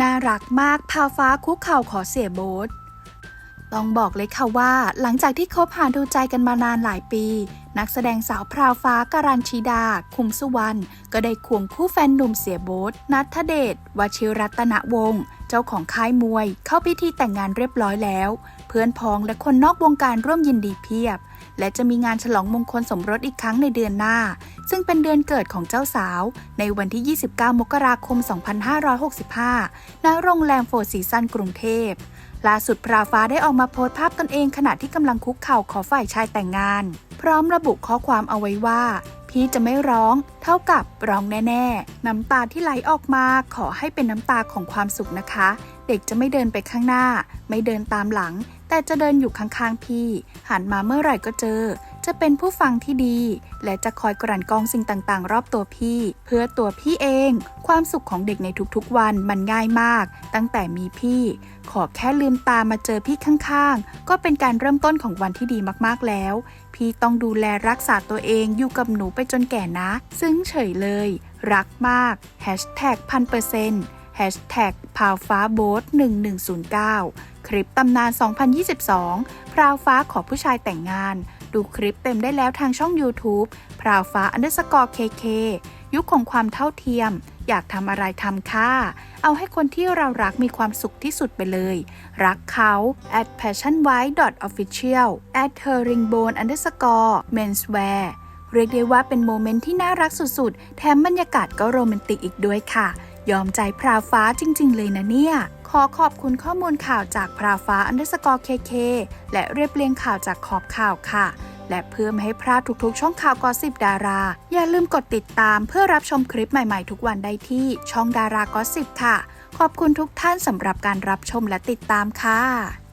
น่ารักมากพาวฟ้าคุกเข่าขอเสียโบ๊ทต้องบอกเลยค่ะว่า หลังจากที่คบหาดูใจกันมานานหลายปี นักแสดงสาวพราวฟ้าการันชีดา คุมสุวรรณก็ได้ควงคู่แฟนหนุ่มเสียโบ๊ทนัทเดชวชิรัตนวงศ์เจ้าของค่ายมวย เข้าพิธีแต่งงานเรียบร้อยแล้ว เพื่อนพ้องและคนนอกวงการร่วมยินดีเพียบ และจะมีงานฉลองมงคลสมรสอีกครั้งในเดือนหน้า ซึ่งเป็นเดือนเกิดของเจ้าสาว ในวันที่ 29 มกราคม 2565 ณ โรงแรมโฟร์ซีซันกรุงเทพล่าสุดพราฟ้าได้ออกมาโพสต์ภาพตนเองขณะที่กำลังคุกเข่าขอฝ่ายชายแต่งงาน พร้อมระบุข้อความเอาไว้ว่า พี่จะไม่ร้องเท่ากับร้องแน่ ๆ น้ำตาที่ไหลออกมาขอให้เป็นน้ำตาของความสุขนะคะ เด็กจะไม่เดินไปข้างหน้า ไม่เดินตามหลัง แต่จะเดินอยู่ข้างๆพี่ หันมาเมื่อไหร่ก็เจอ จะเป็นผู้ฟังที่ดี และจะคอยกลั่นกรองสิ่งต่างๆ รอบตัวพี่ เพื่อตัวพี่เอง ความสุขของเด็กในทุกๆวันมันง่ายมาก ตั้งแต่มีพี่ ขอแค่ลืมตามาเจอพี่ข้างๆ ก็เป็นการเริ่มต้นของวันที่ดีมากๆแล้ว พี่ต้องดูแลรักษาตัวเองอยู่กับหนูไปจนแก่นะ ซึ่งเฉยเลย รักมาก พันเปอร์เซ็นต์ พาวฟ้าโบ๊ท1109 คลิปตำนาน 2022 พราวฟ้าขอผู้ชายแต่งงาน ดูคลิปเต็มได้แล้วทางช่อง YouTube พราวฟ้า underscore kk ยุคของความเท่าเทียม อยากทำอะไรทำค่ะ เอาให้คนที่เรารักมีความสุขที่สุดไปเลย รักเขา at passionwhite official at herringbone underscore menswear เรียกได้ว่าเป็นโมเมนต์ที่น่ารักสุดๆ แถมบรรยากาศก็โรแมนติกอีกด้วยค่ะ ยอมใจพราวฟ้าจริง ๆ เลยนะเนี่ย ขอขอบคุณข้อมูลข่าวจากพราวฟ้าแอนด์สกอตเคเคและเรียบเรียงข่าวจากขอบข่าวค่ะ และเพื่อไม่ให้พลาดทุกๆ ช่องข่าวกอสิบดารา อย่าลืมกดติดตามเพื่อรับชมคลิปใหม่ๆ ทุกวันได้ที่ช่องดารากอสิบค่ะ ขอบคุณทุกท่านสำหรับการรับชมและติดตามค่ะ